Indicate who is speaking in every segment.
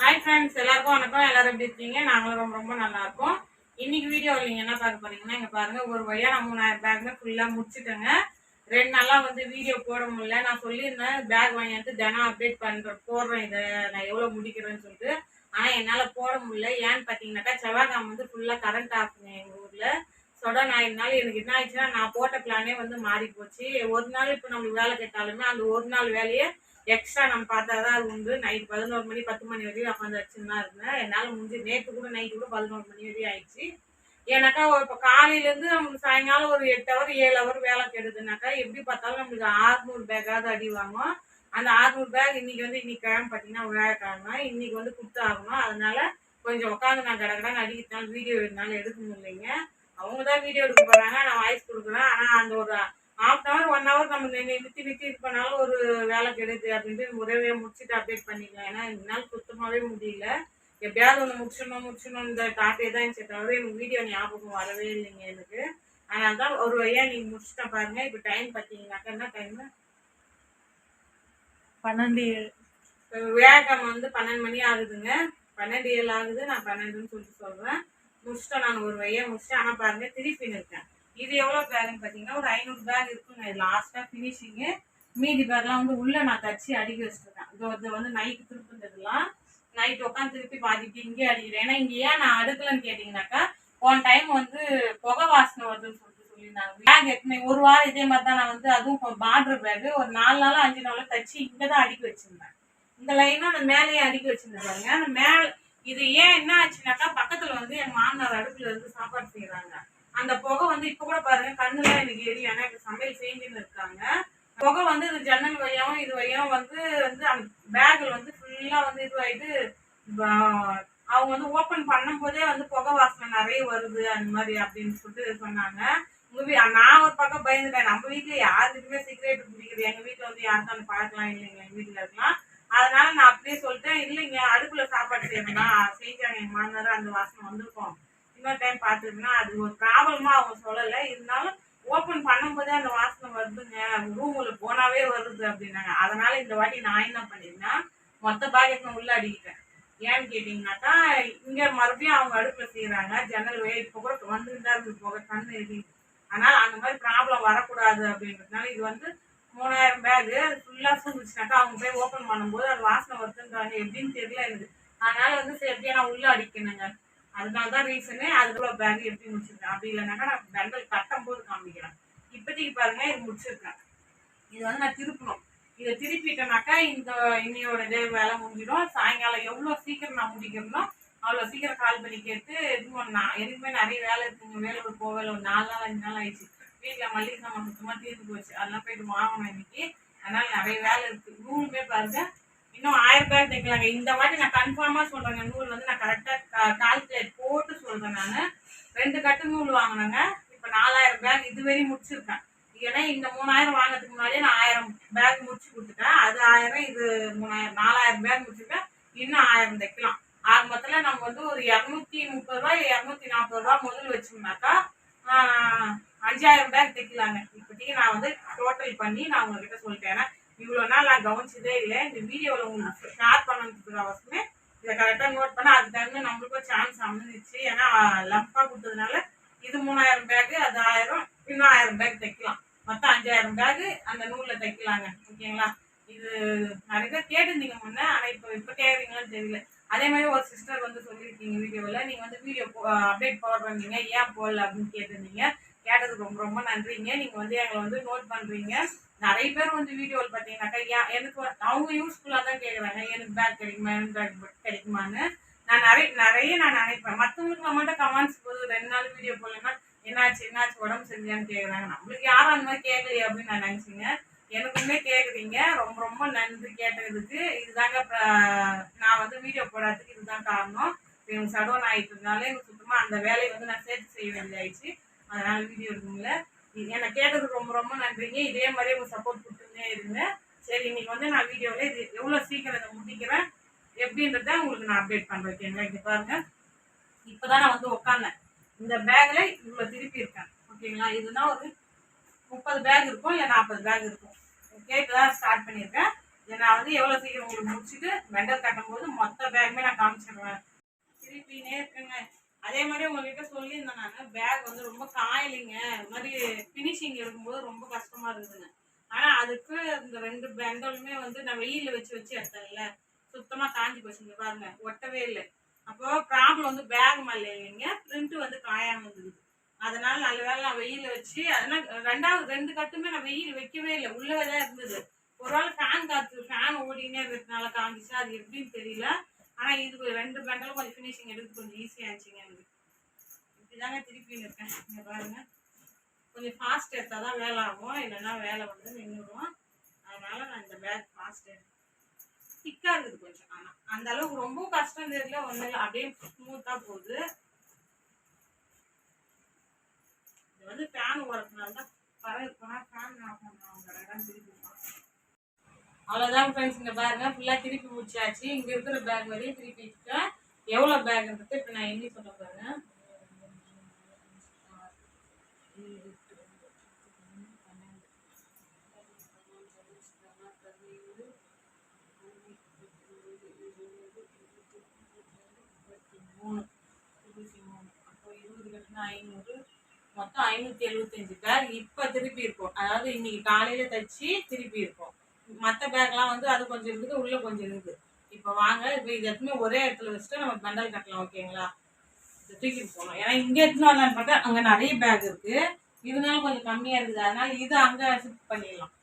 Speaker 1: Hi friends எல்லாருக்கும் வணக்கம். எல்லாரும் எப்படி இருக்கீங்க? நாங்களும் ரொம்ப ரொம்ப நல்லா இருக்கோம். இன்னைக்கு வீடியோ நீங்க என்ன பார்க்க போறீங்கன்னா இங்க பாருங்க ஒரு வழியா நான் மூணாயிரம் பேக்னு ஃபுல்லா முடிச்சுட்டேங்க. ரெண்டு நாளா வந்து வீடியோ போட முடியல. நான் சொல்லியிருந்தேன் பேக் வாங்கிட்டு தினம் அப்டேட் பண்ற போடுறேன். இதை நான் எவ்வளவு முடிக்கிறேன்னு சொல்லிட்டு. ஆனா என்னால போட முடியல. ஏன்னு பாத்தீங்கன்னாக்கா செவ்வாய்க்கிழமை வந்து ஃபுல்லா கரண்ட் ஆகுங்க எங்க ஊர்ல. சொட ஆயிருந்தாலும் எனக்கு என்ன ஆயிடுச்சுன்னா நான் போட்ட பிளானே வந்து மாறி போச்சு ஒரு நாள் இப்போ நம்மளுக்கு வேலை கேட்டாலுமே அந்த ஒரு நாள் வேலையை எக்ஸ்ட்ரா நம்ம பார்த்தா தான் அது உண்டு. நைட் பதினோரு மணி பத்து மணி வரையும் உட்காந்து வச்சுன்னு இருந்தேன். என்னால் முடிஞ்சு நேற்று கூட நைட்டு கூட பதினோரு மணி வரையும் ஆயிடுச்சு. ஏன்னாக்கா இப்போ காலையிலேருந்து நமக்கு சாயங்காலம் ஒரு எட்டு ஹவர் ஏழு ஹவர் வேலை கெடுதுனாக்கா எப்படி பார்த்தாலும் நம்மளுக்கு ஆறுநூறு பேக்காவது அடி வாங்கும். அந்த ஆறுநூறு பேக் இன்னைக்கு வந்து இன்னைக்கு கிழமை பார்த்தீங்கன்னா விழாக்கிழமை இன்னைக்கு வந்து கொடுத்து ஆகணும். அதனால கொஞ்சம் உட்காந்து நான் கடகடான்னு அடிக்கிறதுனால வீடியோ இருந்தாலும் எடுக்க முடியலைங்க அவங்க தான் வீடியோ எடுக்க போகிறாங்க நான் வாய்ஸ் கொடுக்குறேன் ஆனால் அந்த ஒரு ஹாஃப் ஹவர் ஒன் ஹவர் நம்ம நிறுத்தி நிறுத்தி இது பண்ணாலும் ஒரு வேலை கெடுது அப்படின்ட்டு முறையே முடிச்சுட்டு அப்டேட் பண்ணிக்கலாம் ஏன்னா என்னால் சுத்தமாகவே முடியல. எப்படியாவது ஒன்று முடிச்சிடணும் முடிச்சிடணும் இந்த டாட்டே தான் இருந்துச்சு தவிர எனக்கு வீடியோ ஞாபகம் வரவே இல்லைங்க எனக்கு. அதனால தான் ஒரு வழியா நீங்கள் முடிச்சுட்டேன் பாருங்க. இப்போ டைம் பார்த்தீங்கன்னாக்கா என்ன டைம்
Speaker 2: பன்னெண்டு
Speaker 1: வியாழக்கிழமை வந்து பன்னெண்டு மணி ஆகுதுங்க. பன்னெண்டு ஏழு ஆகுது நான் பன்னெண்டுன்னு சொல்லிட்டு சொல்கிறேன் முடிச்சிட்டேன் நான் ஒரு வழியாக முடிச்சிட்டேன். ஆனால் பாருங்க திருப்பி இருக்கேன் இது எவ்வளோ பேக்னு பார்த்தீங்கன்னா ஒரு ஐநூறு பேக் இருக்குங்க. லாஸ்ட்டாக ஃபினிஷிங்கு மீதி பேக்லாம் வந்து உள்ளே நான் தச்சு அடிக்க வச்சுருக்கேன். இது இது வந்து நைட்டு திருப்பினதுலாம் நைட் உட்காந்து திருப்பி பாதிட்டு இங்கே அடிக்கிறேன். ஏன்னா இங்கே ஏன் நான் அடுக்கலன்னு கேட்டிங்கனாக்கா போன டைம் வந்து புகை வாசனை வருதுன்னு சொல்லிட்டு சொல்லியிருந்தாங்க. பேக் எத்தனை ஒரு வாரம் இதே மாதிரி தான் நான் வந்து அதுவும் பார்டர் பேக் ஒரு நாலு நாளும் அஞ்சு நாளும் தச்சு இங்கே தான் அடிக்க வச்சுருந்தேன். இந்த லைனும் அந்த மேலேயே அடிக்க வச்சிருந்தேன் பாருங்க. அந்த மேலே இது ஏன் என்ன ஆச்சுனாக்கா பக்கத்தில் வந்து என் மாமனார் அடுப்பில் இருந்து சாப்பாடு செய்கிறாங்க அந்த புகை வந்து இப்ப கூட பாருங்க கண்ணுலாம் எனக்கு எரியும் ஏன்னா எனக்கு சமையல் செஞ்சுன்னு இருக்காங்க. புகை வந்து இது ஜன்னல் வழியாவும் இது வழியாவும் வந்து வந்து அந்த பேக்ல வந்து ஃபுல்லா வந்து இதுவாயிட்டு அவங்க வந்து ஓபன் பண்ணும் போதே வந்து புகை வாசனை நிறைய வருது அந்த மாதிரி அப்படின்னு சொல்லிட்டு சொன்னாங்க. உங்க வீ நான் ஒரு பக்கம் பயந்துட்டேன். நம்ம வீட்டுல யாருக்குமே சிகரெட் பிடிக்குது எங்க வீட்டுல வந்து யாருக்கும் அந்த பழக்கலாம் இல்லைங்க எங்க வீட்டுல இருக்கலாம். அதனால நான் அப்படியே சொல்லிட்டேன் இல்லைங்க அடுப்புல சாப்பாடு செய்யணும்னா செஞ்சாங்க என் மாமனார் அந்த வாசனை வந்திருக்கோம். இன்னொரு டைம் பார்த்துருக்குன்னா அது ஒரு ப்ராப்ளமாக அவங்க சொல்லலை. இருந்தாலும் ஓப்பன் பண்ணும்போதே அந்த வாசனை வருதுங்க. ரூமுல போனாவே வருது அப்படின்னாங்க. அதனால இந்த வாட்டி நான் என்ன பண்ணிருந்தேன் மொத்த பாக்கெட் உள்ள அடிக்கிட்டேன். ஏன்னு கேட்டீங்கன்னாக்கா இங்க மறுபடியும் அவங்க அடுப்புல செய்யறாங்க ஜன்னல் வே இப்போ கூட வந்துட்டு தான் இருக்கு போக கண்ணு எரியுது. அதனால அந்த மாதிரி ப்ராப்ளம் வரக்கூடாது அப்படின்றதுனால இது வந்து மூணாயிரம் பேகு அது ஃபுல்லாக சூழ்ந்துச்சுனாக்கா அவங்க போய் ஓப்பன் பண்ணும்போது அது வாசனை வருதுன்றாங்க. எப்படின்னு தெரியல எனக்கு. அதனால வந்து சரி எப்படியா நான் உள்ள அடிக்கணுங்க. அதனால தான் ரீசனு அதுக்குள்ள பேக் எப்படி முடிச்சிருக்கேன்? அப்படி இல்லைனாக்கா நான் பெண்டல் கட்டும் போது காமிக்கிறேன். இப்போதைக்கு பாருங்க இது முடிச்சிருக்கேன். இது வந்து நான் திருப்பணும். இதை திருப்பிட்டேனாக்கா இந்த இன்னையோட இதே வேலை முடிஞ்சிடும். சாயங்காலம் எவ்வளோ சீக்கிரம் நான் முடிக்கிறனோ அவ்வளோ சீக்கிரம் கால் பண்ணி கேட்டு இது பண்ணலாம் எனக்குமே நிறைய வேலை இருக்குங்க வேலூர் போகல ஒரு நாலு நாள் அஞ்சு நாள் ஆயிடுச்சு. வீட்டில் மல்லிகை சாமான் சுத்தமாக தீர்ந்து போச்சு. அதெல்லாம் போயிட்டு வாங்கணும் இன்னைக்கு. அதனால நிறைய வேலை இருக்குது ரூமுமே பாருங்க இன்னும் ஆயிரம் பேர் தைக்கலாங்க இந்த வாட்டி நான் கன்ஃபார்மாக சொல்கிறேங்க நூல் வந்து நான் கரெக்டாக கால்குலேட் போட்டு சொல்கிறேன் நான். ரெண்டு கட்டு நூல் வாங்கினேங்க. இப்போ நாலாயிரம் பேக் இதுவரையும் முடிச்சிருக்கேன். ஏன்னா இந்த மூணாயிரம் வாங்கிறதுக்கு முன்னாடியே நான் ஆயிரம் பேக் முடிச்சு கொடுத்துட்டேன். அது ஆயிரம் இது மூணாயிரம் நாலாயிரம் பேக் முடிச்சிருக்கேன். இன்னும் ஆயிரம் தைக்கலாம். ஆக மொத்தத்தில் நம்ம வந்து ஒரு இரநூத்தி முப்பது ரூபாய் இரநூத்தி நாற்பது ரூபா முதல் வச்சோம்னாக்கா அஞ்சாயிரம் பேக் தைக்கலாங்க. இப்போதைக்கு நான் வந்து டோட்டல் பண்ணி நான் உங்ககிட்ட சொல்லிட்டேன். இவ்வளோ நாள் நான் கவனிச்சதே இல்லை. இந்த வீடியோவில் உங்களுக்கு ஷேர் பண்ணதுக்கு அவசியமே இதை கரெக்டாக நோட் பண்ண அதுக்கு தகுந்த நம்மளுக்கும் சான்ஸ் அமைஞ்சிச்சு ஏன்னா லம்பாக கொடுத்ததுனால இது மூணாயிரம் பேக்கு அது ஆயிரம் இன்னும் ஆயிரம் பேக் தைக்கலாம். மொத்தம் அஞ்சாயிரம் பேக்கு அந்த நூலில் தைக்கலாங்க. ஓகேங்களா? இது நிறைய பேர் கேட்டிருந்தீங்க முன்னே ஆனால் இப்போ இப்போ கேட்குறீங்களான்னு தெரியல. அதே மாதிரி ஒரு சிஸ்டர் வந்து சொல்லியிருக்கீங்க வீடியோவில் நீங்கள் வந்து வீடியோ அப்டேட் போடுறீங்க. ஏன் போடல அப்படின்னு கேட்டிருந்தீங்க. கேட்டதுக்கு ரொம்ப ரொம்ப நன்றிங்க. நீங்கள் வந்து எங்களை வந்து நோட் பண்ணுறீங்க நிறைய பேர் வந்து வீடியோவில் பார்த்தீங்கன்னாக்கா ஏன் எனக்கு அவங்க யூஸ்ஃபுல்லாக தான் கேட்குறாங்க. எனக்கு பேக் கிடைக்குமா எனக்கு பேக் கிடைக்குமான்னு. நான் நிறைய நிறைய நான் நினைப்பேன். மற்றவங்களுக்கு மட்டும் கமெண்ட்ஸ் போது ரெண்டு நாள் வீடியோ போடலன்னா என்னாச்சு என்னாச்சு உடம்பு சரியான்னு கேட்குறாங்க. நம்மளுக்கு யாரும் அந்த மாதிரி கேட்கலையே அப்படின்னு நான் நினச்சிங்க. எனக்குமே கேட்குறீங்க. ரொம்ப ரொம்ப நன்றி கேட்டதுக்கு. இதுதாங்க நான் வந்து வீடியோ போடாததுக்கு இதுதான் காரணம். இப்போ எனக்கு சடோன் ஆகிட்டு இருந்தாலே எனக்கு சுத்தமாக அந்த வேலையை வந்து நான் சேர்த்து செய்ய வேண்டியாயிடுச்சு அதனால வீடியோ இருக்குங்கள என்னை கேட்டதுக்கு ரொம்ப ரொம்ப நன்றிங்க. இதே மாதிரி உங்க சப்போர்ட் கொடுத்துருந்தே இருங்க. சரி இன்னைக்கு வந்து நான் வீடியோவில் இது எவ்வளோ சீக்கிரம் இதை முடிக்கிறேன் எப்படின்றத உங்களுக்கு நான் அப்டேட் பண்ணுறேன் ஓகேங்களா இங்கே பாருங்க. இப்போதான் நான் வந்து உட்காந்தேன் இந்த பேக்கில் இவ்வளோ திருப்பி இருக்கேன். ஓகேங்களா? இதுதான் ஒரு முப்பது பேக் இருக்கும் இல்லை நாற்பது பேக் இருக்கும். ஓகே இப்போ தான் ஸ்டார்ட் பண்ணியிருக்கேன் நான் வந்து எவ்வளோ சீக்கிரம் உங்களுக்கு முடிச்சுட்டு மெண்டல் கட்டும் போது மொத்த பேக்குமே நான் காமிச்சிடுவேன் திருப்பினே இருக்குங்க. அதே மாதிரி உங்ககிட்ட சொல்லியிருந்தேன் நான் பேக் வந்து ரொம்ப காயலைங்க. இது மாதிரி ஃபினிஷிங் எடுக்கும்போது ரொம்ப கஷ்டமா இருந்ததுங்க. ஆனால் அதுக்கு இந்த ரெண்டு பெண்டலுமே வந்து நான் வெயிலில் வச்சு வச்சு எடுத்தேன்ல. சுத்தமாக காஞ்சி போச்சுங்க பாருங்க ஒட்டவே இல்லை. அப்போ ப்ராப்ளம் வந்து பேக் மேலே இல்லைங்க. பிரிண்ட் வந்து காயாமல் இருந்தது. அதனால நல்ல வேளை நான் வெயிலில் வச்சு அதனால் ரெண்டாவது ரெண்டு கட்டுமே நான் வெயில் வைக்கவே இல்லை. உள்ளவே தான் இருந்தது. ஒரு வேளை ஃபேன் காற்று ஃபேன் ஓடினே இருக்கிறதுனால காஞ்சிச்சா அது எப்படின்னு தெரியல. ஆனா இது ரெண்டு பேண்டலும் கொஞ்சம் ஃபினிஷிங் எடுத்து கொஞ்சம் ஈஸியா இருந்துச்சுங்க எனக்கு. இப்படிதாங்க திருப்பி இருக்கேன் இங்க பாருங்க. கொஞ்சம் ஃபாஸ்ட் எடுத்தால் தான் வேலை ஆகும். இல்லைன்னா வேலை வந்து நின்றுடும். அதனால நான் இந்த பேக் ஃபாஸ்ட் எடுத்தேன். திக்காக இருக்குது கொஞ்சம். ஆனால் அந்த அளவுக்கு ரொம்ப கஷ்டம் தெரியல. ஒன்றும் இல்லை. அப்படியே ஸ்மூத்தாக போகுது. இது வந்து ஃபேன் ஓரத்துனால தான் பறவை போனால் ஃபேன் அவங்க இடம் திருப்பி அவ்வளோதான் ஃப்ரெண்ட்ஸ் இங்கே பாருங்க ஃபுல்லாக திருப்பி முடிச்சாச்சு. இங்கே இருக்கிற பேக் வரையும் திருப்பி இருக்கேன் எவ்வளோ பேக்ன்றது இப்போ நான் எண்ணி சொல்ல போகிறேன் மூணு இருபத்தி மூணு அப்போ இருபது ஐநூறு மொத்தம் ஐநூற்றி எழுபத்தஞ்சு பேர் இப்போ திருப்பி இருக்கும் அதாவது இன்னைக்கு காலையில் தைச்சி திருப்பி இருக்கும் மற்ற பேக்லாம் வந்து அது கொஞ்சம் இருக்குது உள்ளே கொஞ்சம் இருக்குது. இப்போ வாங்க இப்போ இது எதுவுமே ஒரே இடத்துல வச்சுட்டு நம்ம பண்டல் கட்டலாம் ஓகேங்களா இதை தூக்கிட்டு போகணும். ஏன்னா இங்கே எடுத்துன்னு வரலான்னு பார்த்தா அங்கே நிறைய பேக் இருக்குது இதனால கொஞ்சம் கம்மியாக இருக்குது. அதனால இது அங்கே ஷிஃப்ட் பண்ணிடலாம்.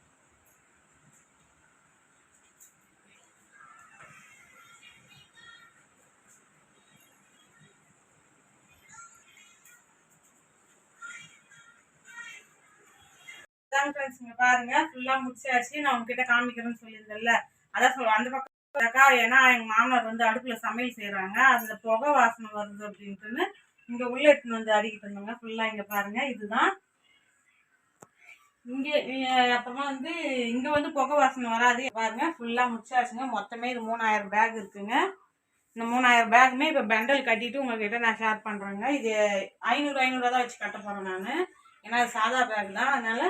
Speaker 1: ஃப்ரெண்ட்ஸ் இங்க பாருங்க. ஃபுல்லா முடிச்சாச்சு. நான் உங்ககிட்ட காமிக்கிறேன்னு சொல்லியிருந்தேன்ல. அதான் சொல்லுவேன் அந்த பக்கம் ஏன்னா எங்க மாமனார் வந்து அடுப்புல சமையல் செய்கிறாங்க அதுல புகை வாசனை வருது அப்படின்ட்டுன்னு இங்க உள்ள எடுத்துன்னு வந்து அடிக்கிட்டு இருந்தாங்க. ஃபுல்லா இங்க பாருங்க. இதுதான். இங்க அப்புறமா வந்து இங்க வந்து புகை வாசனை வராது. பாருங்க. ஃபுல்லா முடிச்சாச்சுங்க. மொத்தமே இது மூணாயிரம் பேக் இருக்குங்க. இந்த மூணாயிரம் பேக்குமே இப்போ பெண்டல் கட்டிட்டு உங்ககிட்ட நான் ஷேர் பண்றேங்க. இது ஐநூறு ஐநூறுவா தான் வச்சு கட்ட போறேன் நான். ஏன்னா அது சாதா பேக் தான். அதனால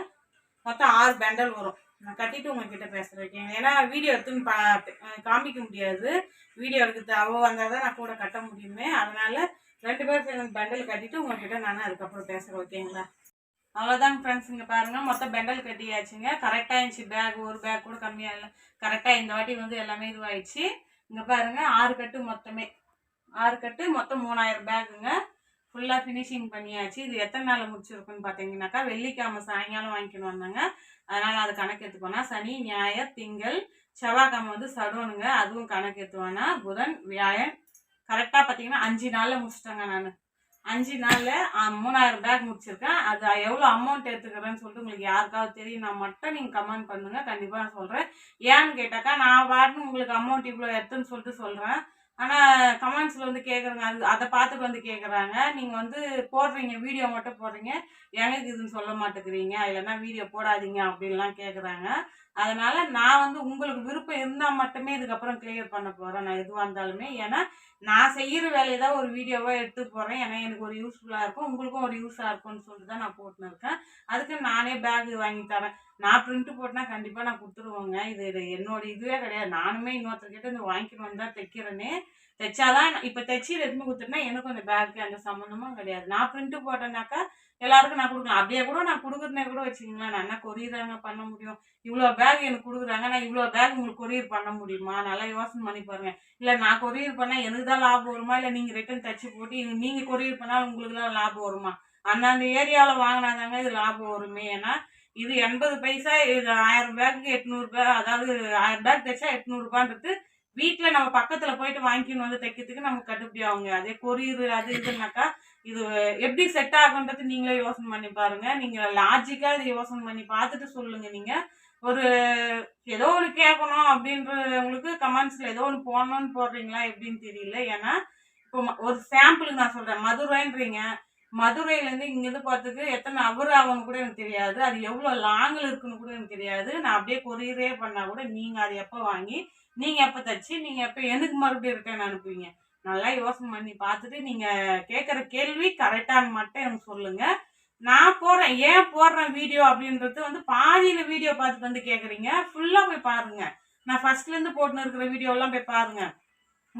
Speaker 1: மொத்தம் ஆறு பெண்டல் வரும். நான் கட்டிட்டு உங்ககிட்ட பேசுகிறேன் ஓகேங்க ஏன்னா வீடியோ எடுத்துன்னு பா காமிக்க முடியாது. வீடியோ எடுக்கிறது அவள் வந்தால் தான் நான் கூட கட்ட முடியுமே. அதனால் ரெண்டு பேரும் சேர்ந்து பெண்டல் கட்டிட்டு உங்ககிட்ட நான் அதுக்கப்புறம் பேசுகிறேன் ஓகேங்களா அவ்வளோதாங்க ஃப்ரெண்ட்ஸ் இங்கே பாருங்கள் மொத்தம் பெண்டல் கட்டியாச்சுங்க. கரெக்டாக இருந்துச்சு பேக் ஒரு பேக் கூட கம்மியாக இல்லை. கரெக்டாக இந்த வாட்டி வந்து எல்லாமே இதுவாயிடுச்சு. இங்கே பாருங்க ஆறு கட்டு மொத்தமே. ஆறு கட்டு மொத்தம் மூணாயிரம் பேக்குங்க ஃபுல்லாக ஃபினிஷிங் பண்ணியாச்சு. இது எத்தனை நாள் முடிச்சிருக்குன்னு பார்த்தீங்கன்னாக்கா வெள்ளிக்கிழமை சாயங்காலம் வாங்கிக்கணும் வந்தாங்க. அதனால் அது கணக்கு எடுத்துக்கோனா சனி ஞாயிறு திங்கள் செவ்வாய்க்கிழமை வந்து சடோனுங்க. அதுவும் கணக்கு எடுத்துவானா புதன் வியாழன். கரெக்டாக பார்த்தீங்கன்னா அஞ்சு நாளில் முடிச்சிட்டேங்க நான். அஞ்சு நாளில் மூணாயிரம் பேக் முடிச்சிருக்கேன். அது எவ்வளோ அமௌண்ட் எடுத்துக்கிறேன்னு சொல்லிட்டு உங்களுக்கு யாருக்காவது தெரியும் நான் மட்டும் நீங்கள் கமெண்ட் பண்ணுங்க. கண்டிப்பாக நான் சொல்கிறேன் ஏன்னு கேட்டாக்கா நான் வாட்டு உங்களுக்கு அமௌண்ட் இவ்வளோ எடுத்துன்னு சொல்லிட்டு சொல்கிறேன் ஆனால் கமெண்ட்ஸில் வந்து கேட்குறாங்க அது அதை பார்த்துட்டு வந்து கேட்குறாங்க நீங்கள் வந்து போடுறீங்க வீடியோ மட்டும் போடுறீங்க. எனக்கு இதுன்னு சொல்ல மாட்டேங்கிறீங்க. இல்லைன்னா வீடியோ போடாதீங்க அப்படின்லாம் கேட்குறாங்க அதனால் நான் வந்து உங்களுக்கு விருப்பம் இருந்தால் மட்டுமே இதுக்கப்புறம் கிளியர் பண்ண போகிறேன் நான் எதுவாக இருந்தாலுமே. ஏன்னா நான் செய்கிற வேலையை தான் ஒரு வீடியோவாக எடுத்து போடுறேன் ஏன்னா எனக்கு ஒரு யூஸ்ஃபுல்லாக இருக்கும். உங்களுக்கும் ஒரு யூஸாக இருக்கும்னு சொல்லிட்டு தான் நான் போட்டுன்னு இருக்கேன். அதுக்கு நானே பேக் வாங்கி தரேன். நான் பிரிண்ட் போட்டேன்னா கண்டிப்பாக நான் கொடுத்துருவேங்க. இது என்னோட இதுவே கிடையாது. நானுமே இன்னொருத்தர்கிட்ட இந்த வாங்கிக்கணும் வந்தால் தான் தைக்கிறேனே. தைச்சாதான் இப்போ தைச்சி எதுவுமே கொடுத்துட்டா எனக்கு அந்த பேக்கு அந்த சம்மந்தமும் கிடையாது. நான் பிரிண்ட் போட்டேன்னாக்கா எல்லாருக்கும் நான் கொடுக்கலாம் அப்படியே கூட நான் கொடுக்குறனே கூட வச்சுக்கங்களேன். நான் என்ன கொரியர் பண்ண முடியும்? இவ்வளோ பேக் எனக்கு கொடுக்குறாங்க. நான் இவ்வளோ பேக் உங்களுக்கு கொரியர் பண்ண முடியுமா? நல்லா யோசனை பண்ணி பாருங்க. இல்லை நான் கொரியர் பண்ணால் எனக்கு தான் லாபம் வருமா? இல்லை நீங்கள் ரிட்டன் தைச்சி போட்டு நீங்கள் கொரியர் பண்ணால் உங்களுக்கு தான் லாபம் வருமா? அந்தந்த ஏரியாவில் வாங்கினாதாங்க இது லாபம் வருமே. ஏன்னா இது எண்பது பைசா இது ஆயிரம் ரூபாய்க்கு எட்நூறுபா அதாவது ஆயிரம் பேக் தைச்சா எட்நூறுபான்றது வீட்டில் நம்ம பக்கத்தில் போயிட்டு வாங்கிக்கணும் வந்து தைக்கிறதுக்கு நமக்கு கட்டுப்படி ஆகுங்க. அதே கொரியர் அது இதுனாக்கா இது எப்படி செட் ஆகுன்றது நீங்களே யோசனை பண்ணி பாருங்க. நீங்கள் லாஜிக்காக இது யோசனை பண்ணி பார்த்துட்டு சொல்லுங்க நீங்கள் ஒரு ஏதோ ஒன்று கேட்கணும் அப்படின்றவங்களுக்கு கமெண்ட்ஸில் ஏதோ ஒன்று போடணும்னு போடுறீங்களா எப்படின்னு தெரியல. ஏன்னா இப்போ ம- ஒரு சாம்பிளுக்கு நான் சொல்கிறேன் மதுரைன்றீங்க. மதுரையிலேருந்து இங்கேருந்து போகிறதுக்கு எத்தனை அவர் ஆகும்னு கூட எனக்கு தெரியாது. அது எவ்வளோ லாங்கில் இருக்குன்னு கூட எனக்கு தெரியாது. நான் அப்படியே கொரியரே பண்ணால் கூட நீங்கள் அதை எப்போ வாங்கி நீங்கள் எப்போ தச்சு நீங்கள் எப்போ எனக்கு மறுபடியும் ரிட்டர்ன் அனுப்புவீங்க? நல்லா யோசனை பண்ணி பார்த்துட்டு நீங்கள் கேட்குற கேள்வி கரெக்டானு மட்டும் எனக்கு சொல்லுங்கள் நான் போடுறேன் ஏன் போடுறேன் வீடியோ அப்படின்றது வந்து பாதியில் வீடியோ பார்த்துட்டு வந்து கேட்குறீங்க. ஃபுல்லாக போய் பாருங்கள் நான் ஃபர்ஸ்ட்லேருந்து போட்டுன்னு இருக்கிற வீடியோலாம் போய் பாருங்கள்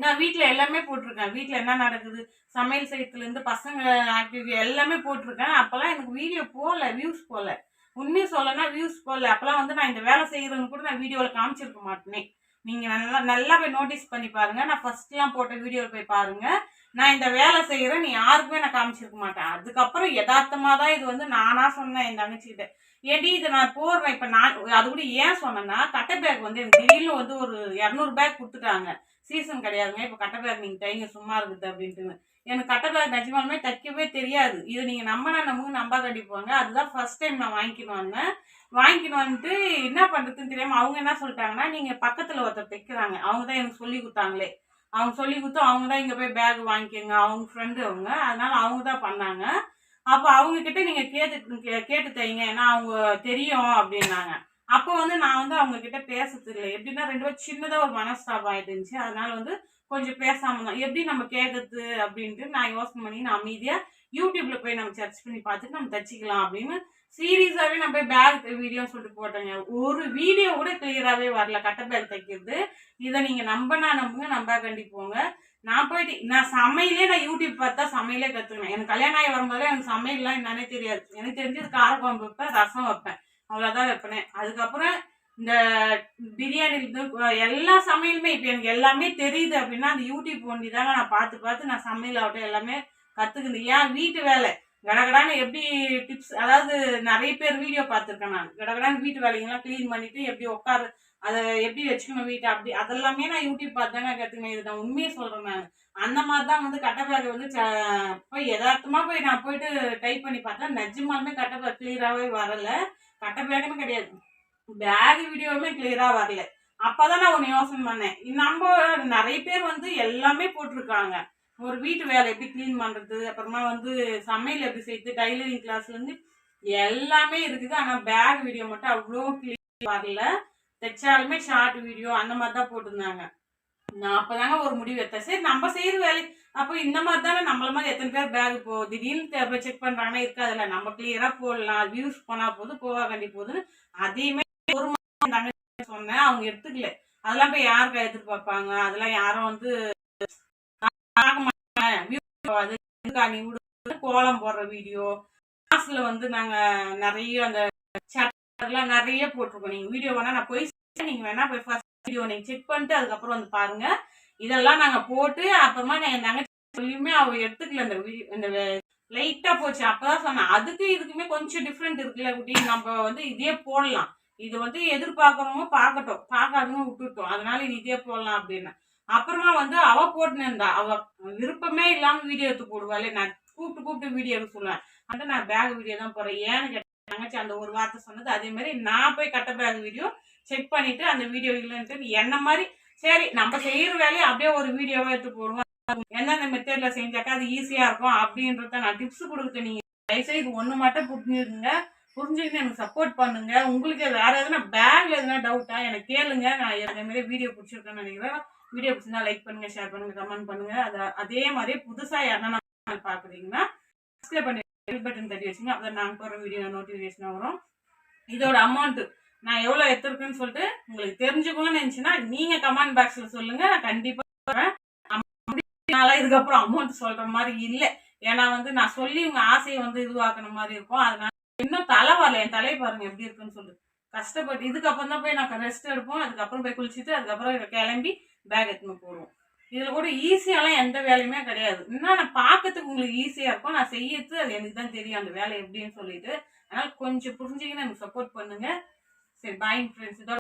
Speaker 1: நான் வீட்டில் எல்லாமே போட்டிருக்கேன். வீட்டில் என்ன நடக்குது? சமையல் செய்யத்துலேருந்து பசங்க ஆக்டிவிட்டி எல்லாமே போட்டிருக்கேன். அப்போல்லாம் எனக்கு வீடியோ போகல வியூஸ் போகல. உண்மையை சொல்லனா வியூஸ் போகல. அப்போல்லாம் வந்து நான் இந்த வேலை செய்கிறேன்னு கூட நான் வீடியோவில் காமிச்சிருக்க மாட்டேனே. நீங்கள் நல்லா நல்லா போய் நோட்டீஸ் பண்ணி பாருங்கள் நான் ஃபஸ்ட்லாம் போட்ட வீடியோவில் போய் பாருங்கள் நான் இந்த வேலை செய்கிறேன் நீ யாருக்குமே நான் காமிச்சிருக்க மாட்டேன். அதுக்கப்புறம் யதார்த்தமாக தான் இது வந்து நானாக சொன்னேன் என் தங்கச்சிக்கிட்ட ஏடி இதை நான் போடுறேன். இப்போ நான் அது கூட ஏன் சொன்னேன்னா கட்டை பேக் வந்து எனக்கு திடீர்னு வந்து ஒரு இரநூறு பேக் கொடுத்துட்டாங்க. சீசன் கிடையாதுங்க. இப்போ கட்டை நீங்கள் தைங்க சும்மா இருக்குது அப்படின்ட்டு எனக்கு கட்டை நிஜமாலுமே தைக்கவே தெரியாது. இது நீங்கள் நம்பினா நம்புங்க நம்பா கட்டிப்பாங்க அதுதான் ஃபர்ஸ்ட் டைம் நான் வாங்கிக்கணும் வந்தேன். வாங்கிக்கணும் வந்துட்டு என்ன பண்ணுறதுன்னு தெரியாமல் அவங்க என்ன சொல்லிட்டாங்கன்னா நீங்கள் பக்கத்தில் ஒருத்தர் தைக்கிறாங்க. அவங்க தான் எனக்கு சொல்லி கொடுத்தாங்களே. அவங்க சொல்லி கொடுத்து அவங்க தான் இங்கே போய் பேக் வாங்கிக்கோங்க. அவங்க ஃப்ரெண்டு அவங்க. அதனால அவங்க தான் பண்ணாங்க. அப்போ அவங்க கிட்ட நீங்கள் கேட்டு கே- கேட்டு தைங்க. ஏன்னா அவங்க தெரியும் அப்படின்னாங்க. அப்போ வந்து நான் வந்து அவங்க கிட்ட பேசுறது இல்லை எப்படின்னா ரெண்டு பேரும் சின்னதாக ஒரு மனஸ்தாபம் ஆயிட்டு அதனால வந்து கொஞ்சம் பேசாம தான். எப்படி நம்ம கேட்கறது அப்படின்ட்டு நான் யோசனை பண்ணி நான் அமைதியாக யூடியூப்ல போய் நம்ம சர்ச் பண்ணி பார்த்துட்டு நம்ம தச்சிக்கலாம் அப்படின்னு சீரியஸாகவே நான் போய் பேக் வீடியோன்னு சொல்லிட்டு போட்டேங்க. ஒரு வீடியோ கூட கிளியராகவே வரல. கட்ட பேக் தைக்கிறது. இதை நீங்கள் நம்பினா நம்புங்க நம்ப கண்டிப்போங்க. நான் போயிட்டு நான் சமையலே நான் யூடியூப் பார்த்தா சமையலே கற்றுக்கினேன் எனக்கு கல்யாணம் ஆகி வரும்போதே எனக்கு சமையல்லாம் என்னன்னே தெரியாது. எனக்கு தெரிஞ்சது காரக்குழம்பு வைப்பேன் ரசம் வைப்பேன். அவ்வளோதான் வைப்பேன். அதுக்கப்புறம் இந்த பிரியாணி எல்லா சமையலுமே இப்போ எனக்கு எல்லாமே தெரியுது அப்படின்னா அந்த யூடியூப் ஒண்டி தாங்க நான் பார்த்து பார்த்து நான் சமையல் ஆகட்டும் எல்லாமே கற்றுக்குது ஏன் வீட்டு வேலை? கடகடான்னு எப்படி டிப்ஸ் அதாவது நிறைய பேர் வீடியோ பார்த்துருக்கேன் நான். கடகடான்னு வீட்டு வேலைங்கெல்லாம் க்ளீன் பண்ணிட்டு எப்படி உட்காரு அதை எப்படி வச்சுக்கணும் வீட்டை அப்படி அதெல்லாமே நான் யூடியூப் பார்த்து தாங்க கற்றுக்கினேன் இது நான் உண்மையை சொல்கிறேன் நான். அந்த மாதிரி தான் வந்து கட்டப்பேக் வந்து ச- போய் யதார்த்தமாக போய் நான் போயிட்டு டைப் பண்ணி பார்த்தா நிஜமாலுமே கட்டப்பேக் கிளியராகவே வரல. கட்டப்பேக்குன்னு கிடையாது. பேக் வீடியோவுமே கிளியராக வரல. அப்பதான் நான் ஒன்று யோசனை பண்ணேன். நம்ம நிறைய பேர் வந்து எல்லாமே போட்டிருக்காங்க. ஒரு வீட்டு வேலை எப்படி க்ளீன் பண்ணுறது அப்புறமா வந்து சமையல் எப்படி செய்யுது டைலரிங் கிளாஸ்லேருந்து எல்லாமே இருக்குது. ஆனால் பேக் வீடியோ மட்டும் அவ்வளோ க்ளீன் வரல. தைச்சாலுமே ஷார்ட் வீடியோ அந்த மாதிரி தான் போட்டிருந்தாங்க. நான் அப்போதாங்க ஒரு முடிவு எடுத்தேன். சரி நம்ம செய்கிற வேலை. அப்போ இந்த மாதிரி தானே நம்மள மாதிரி எத்தனை பேர் பேக் போ திடீர்னு செக் பண்ணுறாங்கன்னா இருக்காதுல்ல. நம்ம கிளியராக போடலாம். வியூஸ் போனால் போது போவா வேண்டி போகுதுன்னு அதையுமே ஒரு மாதம் தங்கச்சி சொன்னேன். அவங்க எடுத்துக்கல. அதெல்லாம் போய் யார் எடுத்துட்டு பார்ப்பாங்க? அதெல்லாம் யாரும் வந்து கோலம் போடுற வீடியோ கிளாஸ்ல வந்து நாங்க நிறைய அந்த சேட்டர்லாம் நிறைய போட்டிருக்கோம். நீங்க வீடியோ வேணா நான் போய் நீங்கள் நீங்க வேணா போய் ஃபர்ஸ்ட் வீடியோ நீங்க செக் பண்ணிட்டு அதுக்கப்புறம் வந்து பாருங்க. இதெல்லாம் நாங்க போட்டு அப்புறமா நான் என் தங்கச்சி சொல்லியுமே அவ எடுத்துக்கல. இந்த இந்த லைட்டா போச்சு. அப்பதான் சொன்னேன் அதுக்கு இதுக்குமே கொஞ்சம் டிஃப்ரெண்ட் இருக்குல்ல குட்டி. நம்ம வந்து இதே போடலாம். இது வந்து எதிர்பார்க்கறவங்க பார்க்கட்டும். பார்க்காதவங்க விட்டுட்டோம். அதனால இது இதே போடலாம் அப்படின்னு. அப்புறமா வந்து அவ போட்டுன்னு இருந்தா அவ விருப்பமே இல்லாம வீடியோ எடுத்து போடுவாளே. நான் கூப்பிட்டு கூப்பிட்டு வீடியோ எடுக்க சொல்லுவேன். அந்த நான் பேக் வீடியோ தான் போறேன் ஏன்னு கேட்டேன் தங்கச்சி அந்த ஒரு வார்த்தை சொன்னது. அதே மாதிரி நான் போய் கட்ட பேக் வீடியோ செக் பண்ணிட்டு அந்த வீடியோ இல்லைன்ட்டு என்ன மாதிரி சரி நம்ம செய்யற வேலையை அப்படியே ஒரு வீடியோவா எடுத்து போடுவோம். எந்தெந்த மெத்தட்ல செஞ்சாக்கா அது ஈஸியா இருக்கும் அப்படின்றத நான் டிப்ஸ் கொடுக்க நீங்க தயவுசெய்து இது ஒண்ணு மட்டும் புரிஞ்சுருங்க புரிஞ்சுக்கிட்டு எனக்கு சப்போர்ட் பண்ணுங்க. உங்களுக்கு வேற எதுனா பேக்ல எதுனா டவுட்டா எனக்கு கேளுங்க. நான் அதே மாதிரி வீடியோ பிடிச்சிருக்கேன்னு நினைக்கிறேன். வீடியோ பிடிச்சிருந்தா லைக் பண்ணுங்க ஷேர் பண்ணுங்க கமெண்ட் பண்ணுங்க. அது அதே மாதிரி புதுசா யாருன்னா பாக்குறீங்கன்னா சப்ஸ்கிரைப் பண்ணி பெல் பட்டன் தட்டி வச்சுங்க அப்போ நாங்கள் போகிற வீடியோ நோட்டிஃபிகேஷன் வரும். இதோட அமௌண்ட் நான் எவ்வளோ எடுத்திருக்கேன்னு சொல்லிட்டு உங்களுக்கு தெரிஞ்சுக்கணும்னு நினச்சின்னா நீங்கள் கமெண்ட் பாக்ஸில் சொல்லுங்கள் நான் கண்டிப்பாக சொல்கிறேன் நாளாக இதுக்கப்புறம் அமௌண்ட் சொல்கிற மாதிரி இல்லை. ஏன்னா வந்து நான் சொல்லி உங்கள் ஆசையை வந்து இதுவாக்குன மாதிரி இருக்கும். அதனால இன்னும் தலை வரல. என் தலையை பாருங்க எப்படி இருக்குன்னு சொல்லிட்டு. கஷ்டப்பட்டு இதுக்கப்புறம் தான் போய் நான் ரெஸ்ட் எடுப்போம். அதுக்கப்புறம் போய் குளிச்சுட்டு அதுக்கப்புறம் கிளம்பி பேக் எடுத்துன்னு போடுவோம். இதில் கூட ஈஸியாலாம் எந்த வேலையுமே கிடையாது. இன்னும் நான் பார்க்கறதுக்கு உங்களுக்கு ஈஸியாக இருக்கும். நான் செய்யறது அது எனக்கு தான் தெரியும் அந்த வேலை எப்படின்னு சொல்லிட்டு. அதனால் கொஞ்சம் புரிஞ்சுக்கின்னு எனக்கு சப்போர்ட் பண்ணுங்கள் சரி பாய் ஃப்ரெண்ட்ஸ் இதோட